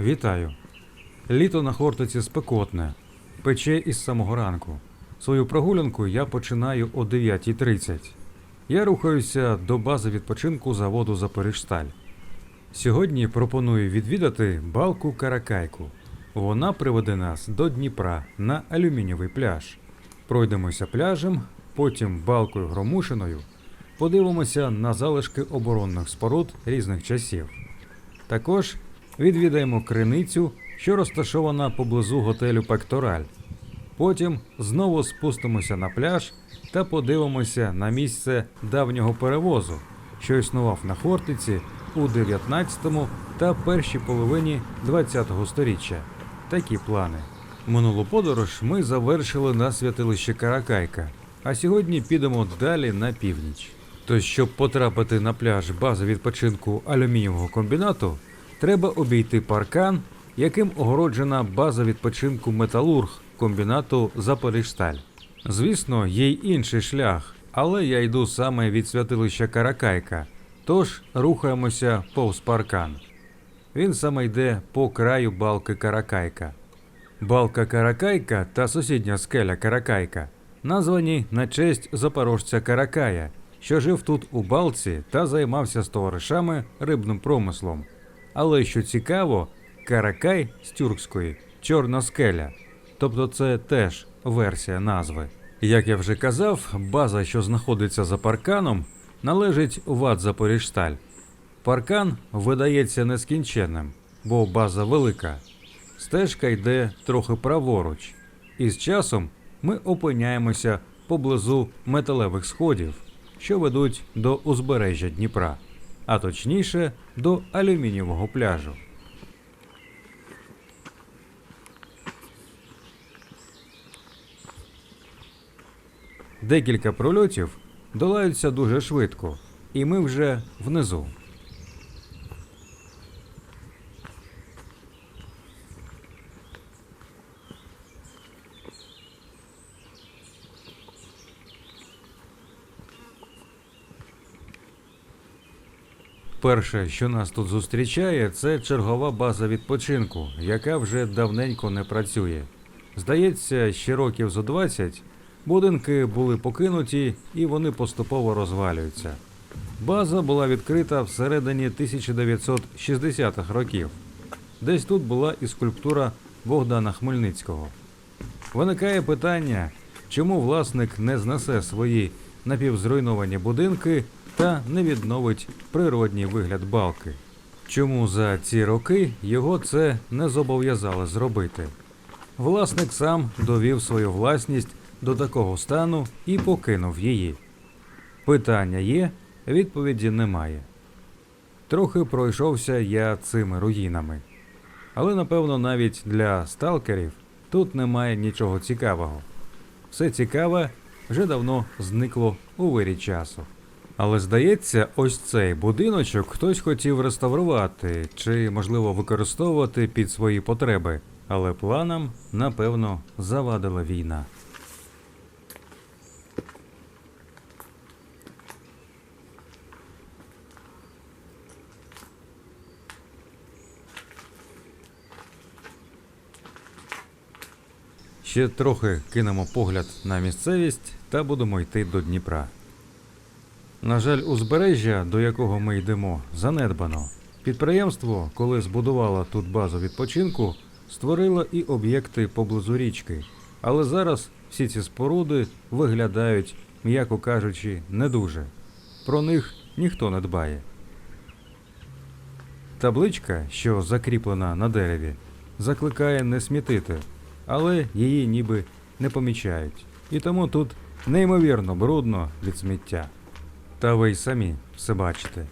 Вітаю. Літо на Хортиці спекотне, пече із самого ранку. Свою прогулянку я починаю о 9.30. Я рухаюся до бази відпочинку заводу Запоріжсталь. Сьогодні пропоную відвідати балку Каракайку. Вона приведе нас до Дніпра на алюмінієвий пляж. Пройдемося пляжем, потім балкою Громушиною, подивимося на залишки оборонних споруд різних часів. Також відвідаємо криницю, що розташована поблизу готелю Пектораль. Потім знову спустимося на пляж та подивимося на місце давнього перевозу, що існував на Хортиці у 19 та першій половині 20-го сторіччя. Такі плани. Минулу подорож ми завершили на святилище Каракайка, а сьогодні підемо далі на північ. Тож, щоб потрапити на пляж бази відпочинку алюмінієвого комбінату, треба обійти паркан, яким огороджена база відпочинку Металург комбінату Запоріжсталь. Звісно, є й інший шлях, але я йду саме від святилища Каракайка, тож рухаємося повз паркан. Він саме йде по краю балки Каракайка. Балка Каракайка та сусідня скеля Каракайка названі на честь запорожця Каракая, що жив тут у балці та займався з товаришами рибним промислом. Але що цікаво, Каракай з тюркської чорна скеля, тобто це теж версія назви. Як я вже казав, база, що знаходиться за парканом, належить ВАД Запоріжсталь. Паркан видається нескінченним, бо база велика. Стежка йде трохи праворуч, і з часом ми опиняємося поблизу металевих сходів, що ведуть до узбережжя Дніпра, а точніше до алюмінієвого пляжу. Декілька прольотів долаються дуже швидко, і ми вже внизу. Перше, що нас тут зустрічає, це чергова база відпочинку, яка вже давненько не працює. Здається, ще років зо 20 будинки були покинуті і вони поступово розвалюються. База була відкрита всередині 1960-х років. Десь тут була і скульптура Богдана Хмельницького. Виникає питання, чому власник не знесе свої напівзруйновані будинки та не відновить природній вигляд балки. Чому за ці роки його це не зобов'язали зробити? Власник сам довів свою власність до такого стану і покинув її. Питання є, відповіді немає. Трохи пройшовся я цими руїнами. Але напевно навіть для сталкерів тут немає нічого цікавого. Все цікаве вже давно зникло у вирі часу. Але здається, ось цей будиночок хтось хотів реставрувати чи, можливо, використовувати під свої потреби, але планам, напевно, завадила війна. Ще трохи кинемо погляд на місцевість та будемо йти до Дніпра. На жаль, узбережжя, до якого ми йдемо, занедбано. Підприємство, коли збудувало тут базу відпочинку, створило і об'єкти поблизу річки. Але зараз всі ці споруди виглядають, м'яко кажучи, не дуже. Про них ніхто не дбає. Табличка, що закріплена на дереві, закликає не смітити, але її ніби не помічають. І тому тут неймовірно брудно від сміття. Та ви й самі все бачите.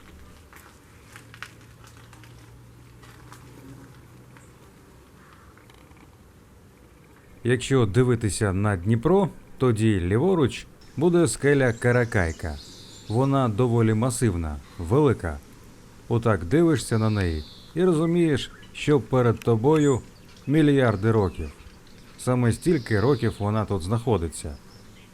Якщо дивитися на Дніпро, тоді ліворуч буде скеля Каракайка. Вона доволі масивна, велика. Отак дивишся на неї і розумієш, що перед тобою мільярди років. Саме стільки років вона тут знаходиться.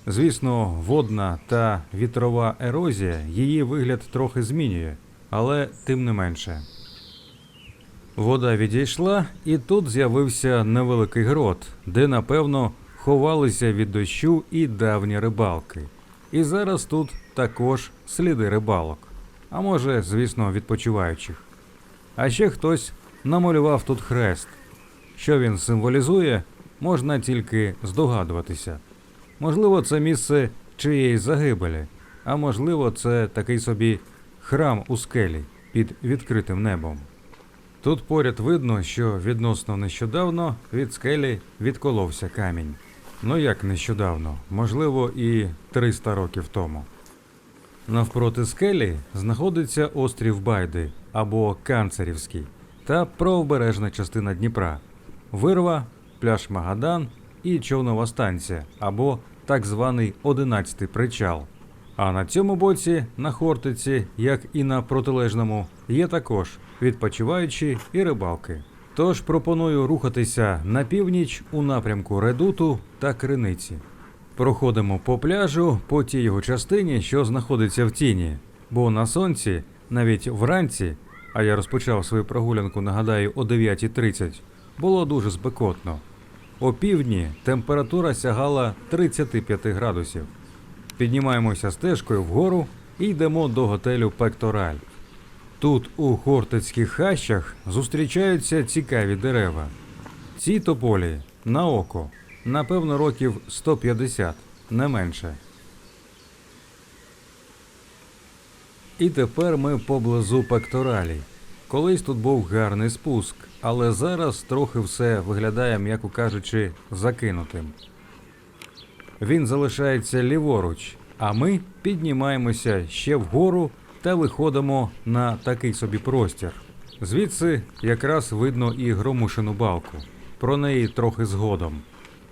Звісно, водна та вітрова ерозія її вигляд трохи змінює, але тим не менше. Вода відійшла, і тут з'явився невеликий грот, де, напевно, ховалися від дощу і давні рибалки. І зараз тут також сліди рибалок. А може, звісно, відпочиваючих. А ще хтось намалював тут хрест. Що він символізує, можна тільки здогадуватися. Можливо, це місце чиєї загибелі, а можливо, це такий собі храм у скелі під відкритим небом. Тут поряд видно, що відносно нещодавно від скелі відколовся камінь. Ну як нещодавно, можливо, і 300 років тому. Навпроти скелі знаходиться острів Байди або Канцерівський та правобережна частина Дніпра, вирва, пляж Магадан і човнова станція або так званий 11-й причал. А на цьому боці, на Хортиці, як і на протилежному, є також відпочиваючі і рибалки. Тож пропоную рухатися на північ у напрямку Редуту та Криниці. Проходимо по пляжу по тій його частині, що знаходиться в тіні, бо на сонці, навіть вранці, а я розпочав свою прогулянку, нагадаю, о 9.30, було дуже спекотно. О півдні температура сягала 35 градусів. Піднімаємося стежкою вгору і йдемо до готелю Пектораль. Тут, у Хортицьких хащах, зустрічаються цікаві дерева. Ці тополі на око, напевно, років 150, не менше. І тепер ми поблизу пекторалі. Колись тут був гарний спуск, але зараз трохи все виглядає, м'яко кажучи, закинутим. Він залишається ліворуч, а ми піднімаємося ще вгору та виходимо на такий собі простір. Звідси якраз видно і громушену балку. Про неї трохи згодом.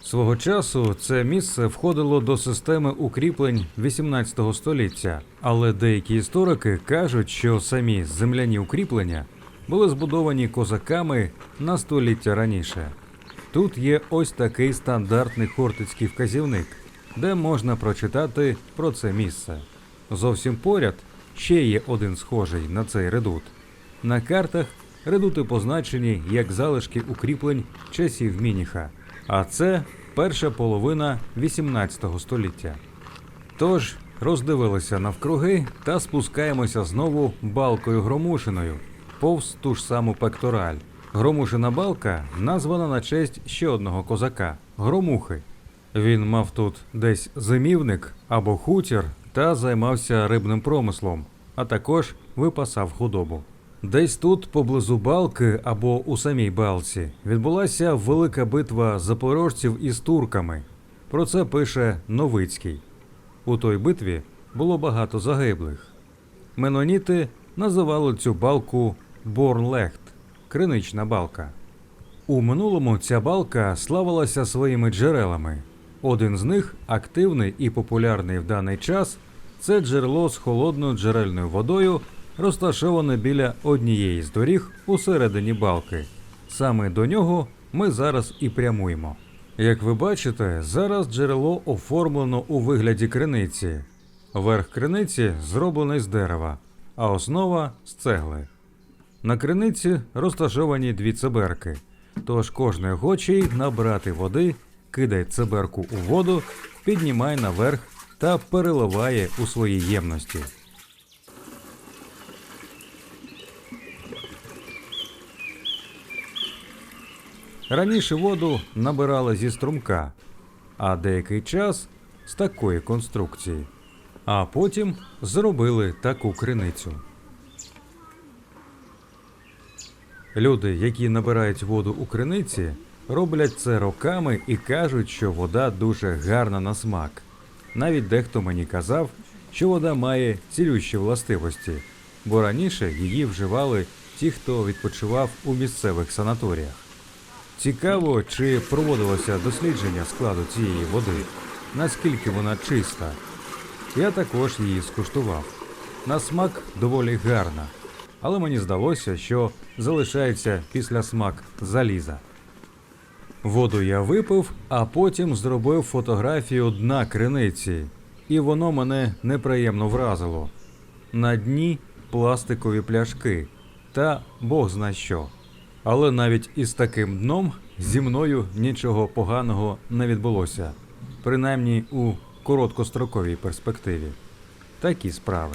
Свого часу це місце входило до системи укріплень 18 століття, але деякі історики кажуть, що самі земляні укріплення були збудовані козаками на століття раніше. Тут є ось такий стандартний хортицький вказівник, де можна прочитати про це місце. Зовсім поряд ще є один схожий на цей редут. На картах редути позначені як залишки укріплень часів Мініха, а це перша половина 18 століття. Тож роздивилися навкруги та спускаємося знову балкою громушиною, повз ту ж саму пектораль. Громушина балка названа на честь ще одного козака громухи. Він мав тут десь зимівник або хутір та займався рибним промислом, а також випасав худобу. Десь тут, поблизу балки або у самій балці, відбулася велика битва запорожців із турками. Про це пише Новицький. У той битві було багато загиблих. Меноніти називали цю балку Борнлехт кринична балка. У минулому ця балка славилася своїми джерелами. Один з них, активний і популярний в даний час, це джерело з холодною джерельною водою, розташоване біля однієї з доріг у середині балки. Саме до нього ми зараз і прямуємо. Як ви бачите, зараз джерело оформлено у вигляді криниці. Верх криниці зроблений з дерева, а основа з цегли. На криниці розташовані дві циберки, тож кожний охочий набрати води, кидає циберку у воду, піднімає наверх та переливає у свої ємності. Раніше воду набирали зі струмка, а деякий час з такої конструкції. А потім зробили таку криницю. Люди, які набирають воду у криниці, роблять це роками і кажуть, що вода дуже гарна на смак. Навіть дехто мені казав, що вода має цілющі властивості, бо раніше її вживали ті, хто відпочивав у місцевих санаторіях. Цікаво, чи проводилося дослідження складу цієї води, наскільки вона чиста. Я також її скуштував. На смак доволі гарна, але мені здалося, що залишається після смак заліза. Воду я випив, а потім зробив фотографію дна криниці, і воно мене неприємно вразило. На дні пластикові пляшки та Бог зна що. Але навіть із таким дном зі мною нічого поганого не відбулося, принаймні у короткостроковій перспективі. Такі справи.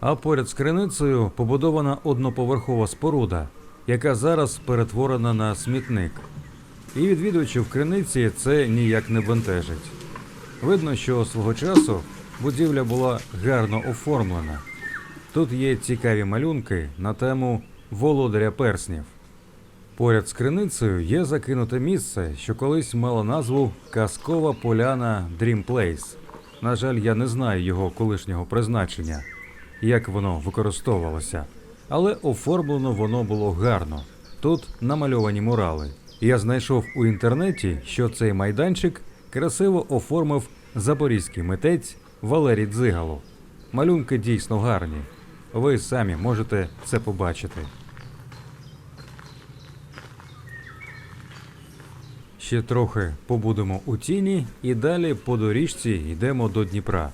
А поряд з криницею побудована одноповерхова споруда, яка зараз перетворена на смітник. І відвідувачів криниці це ніяк не бентежить. Видно, що свого часу будівля була гарно оформлена. Тут є цікаві малюнки на тему володаря перснів. Поряд з криницею є закинуте місце, що колись мало назву Казкова поляна Place. На жаль, я не знаю його колишнього призначення, як воно використовувалося, але оформлено воно було гарно. Тут намальовані мурали. Я знайшов у інтернеті, що цей майданчик красиво оформив запорізький митець Валерій Дзигало. Малюнки дійсно гарні. Ви самі можете це побачити. Ще трохи побудемо у тіні і далі по доріжці йдемо до Дніпра.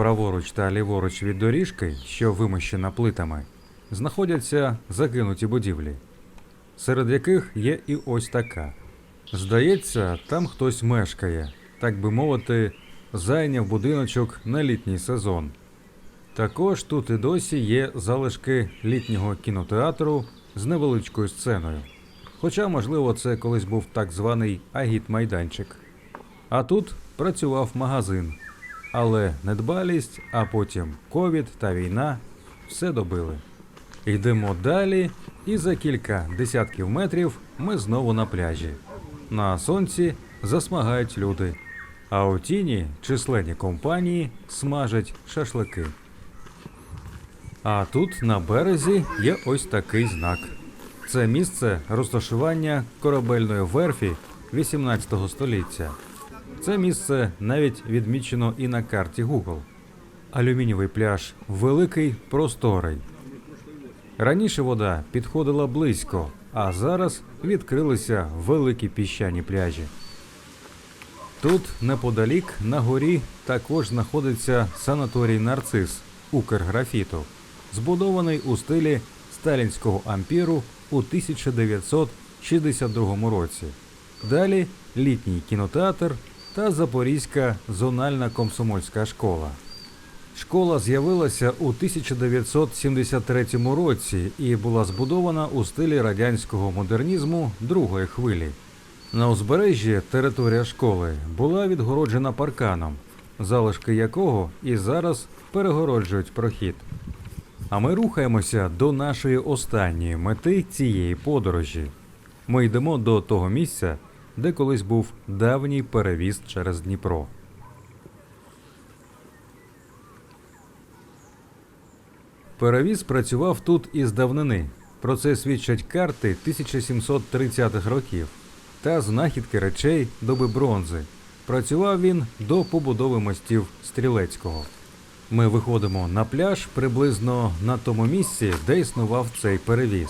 Праворуч та ліворуч від доріжки, що вимощена плитами, знаходяться закинуті будівлі, серед яких є і ось така. Здається, там хтось мешкає, так би мовити, зайняв будиночок на літній сезон. Також тут і досі є залишки літнього кінотеатру з невеличкою сценою. Хоча, можливо, це колись був так званий агіт-майданчик. А тут працював магазин. Але недбалість, а потім ковід та війна все добили. Йдемо далі, і за кілька десятків метрів ми знову на пляжі. На сонці засмагають люди, а у тіні численні компанії смажать шашлики. А тут на березі є ось такий знак. Це місце розташування корабельної верфі 18 століття. Це місце навіть відмічено і на карті Google. Алюмінієвий пляж великий, просторий. Раніше вода підходила близько, а зараз відкрилися великі піщані пляжі. Тут неподалік на горі також знаходиться санаторій Нарцис Укрграфіту, збудований у стилі сталінського ампіру у 1962 році. Далі літній кінотеатр та Запорізька зональна комсомольська школа. Школа з'явилася у 1973 році і була збудована у стилі радянського модернізму другої хвилі. На узбережжі територія школи була відгороджена парканом, залишки якого і зараз перегороджують прохід. А ми рухаємося до нашої останньої мети цієї подорожі. Ми йдемо до того місця, де колись був давній перевіз через Дніпро. Перевіз працював тут із давнини. Про це свідчать карти 1730-х років та знахідки речей доби бронзи. Працював він до побудови мостів Стрілецького. Ми виходимо на пляж приблизно на тому місці, де існував цей перевіз.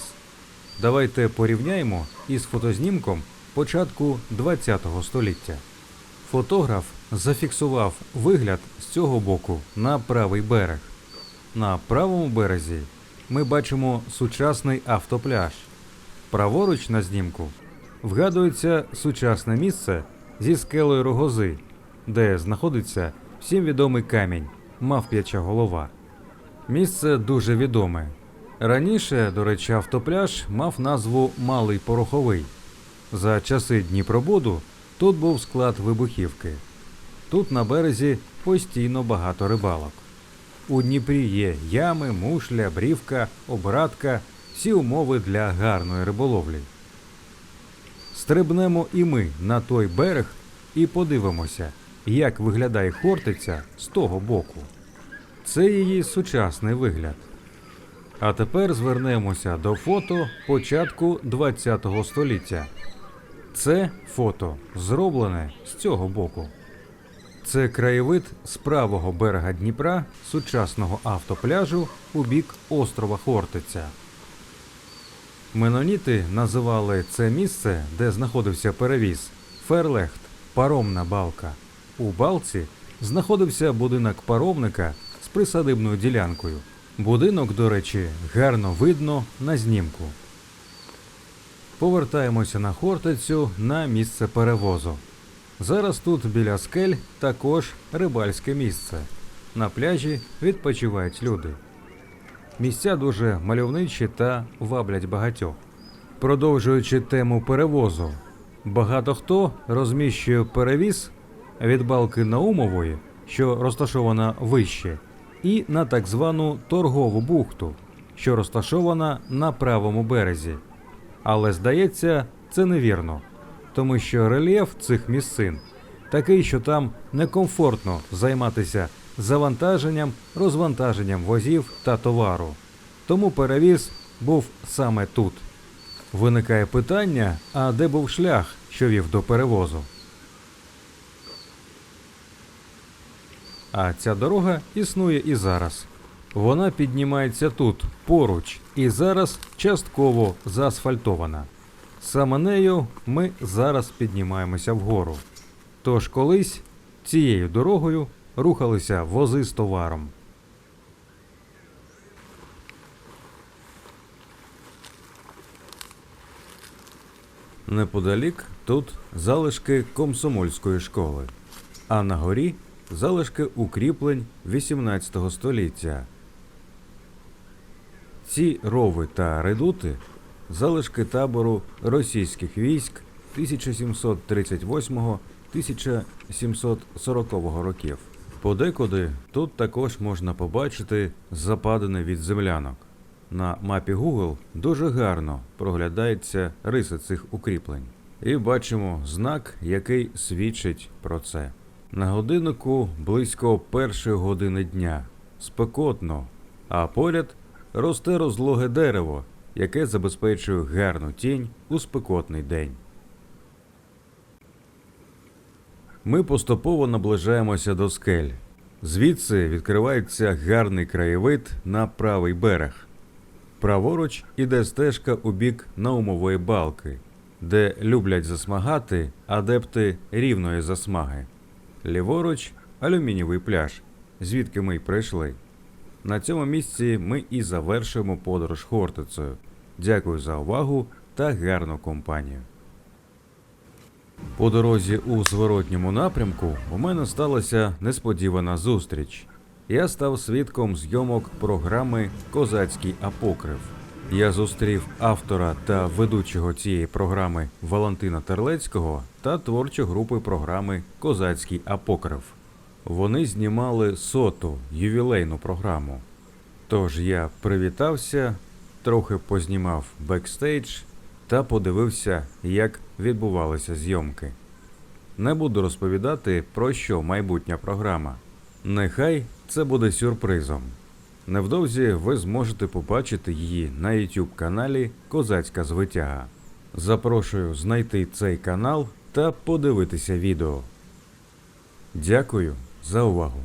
Давайте порівняємо із фотознімком початку ХХ століття. Фотограф зафіксував вигляд з цього боку на правий берег. На правому березі ми бачимо сучасний автопляж. Праворуч на знімку вгадується сучасне місце зі скелею рогози, де знаходиться всім відомий камінь мавп'яча голова. Місце дуже відоме. Раніше, до речі, автопляж мав назву Малий Пороховий. За часи Дніпробуду тут був склад вибухівки. Тут на березі постійно багато рибалок. У Дніпрі є ями, мушля, брівка, обратка, всі умови для гарної риболовлі. Стрибнемо і ми на той берег і подивимося, як виглядає Хортиця з того боку. Це її сучасний вигляд. А тепер звернемося до фото початку ХХ століття. Це фото зроблене з цього боку. Це краєвид з правого берега Дніпра сучасного автопляжу у бік острова Хортиця. Меноніти називали це місце, де знаходився перевіз, Ферлехт, паромна балка. У балці знаходився будинок паромника з присадибною ділянкою. Будинок, до речі, гарно видно на знімку. Повертаємося на Хортицю на місце перевозу. Зараз тут біля скель також рибальське місце. На пляжі відпочивають люди. Місця дуже мальовничі та ваблять багатьох. Продовжуючи тему перевозу, багато хто розміщує перевіз від балки Наумової, що розташована вище, і на так звану торгову бухту, що розташована на правому березі. Але здається, це невірно, тому що рельєф цих місцин такий, що там некомфортно займатися завантаженням, розвантаженням возів та товару. Тому перевіз був саме тут. Виникає питання: а де був шлях, що вів до перевозу? А ця дорога існує і зараз. Вона піднімається тут, поруч, і зараз частково заасфальтована. Саме нею ми зараз піднімаємося вгору. Тож колись цією дорогою рухалися вози з товаром. Неподалік тут залишки комсомольської школи, а на горі залишки укріплень 18 століття. Ці рови та редути залишки табору російських військ 1738-1740 років. Подекуди тут також можна побачити западини від землянок. На мапі Google дуже гарно проглядається риси цих укріплень. І бачимо знак, який свідчить про це. На годиннику близько першої години дня. Спекотно, а поряд росте розлоге дерево, яке забезпечує гарну тінь у спекотний день. Ми поступово наближаємося до скель. Звідси відкривається гарний краєвид на правий берег. Праворуч іде стежка у бік наумової балки, де люблять засмагати адепти рівної засмаги. Ліворуч алюмінієвий пляж, звідки ми й прийшли. На цьому місці ми і завершуємо подорож Хортицею. Дякую за увагу та гарну компанію. По дорозі у зворотньому напрямку у мене сталася несподівана зустріч. Я став свідком зйомок програми Козацький апокрив. Я зустрів автора та ведучого цієї програми Валентина Терлецького та творчу групи програми Козацький апокрив. Вони знімали соту ювілейну програму. Тож я привітався, трохи познімав бекстейдж та подивився, як відбувалися зйомки. Не буду розповідати про що майбутня програма. Нехай це буде сюрпризом. Невдовзі ви зможете побачити її на YouTube каналі Козацька звитяга. Запрошую знайти цей канал та подивитися відео. Дякую за увагу!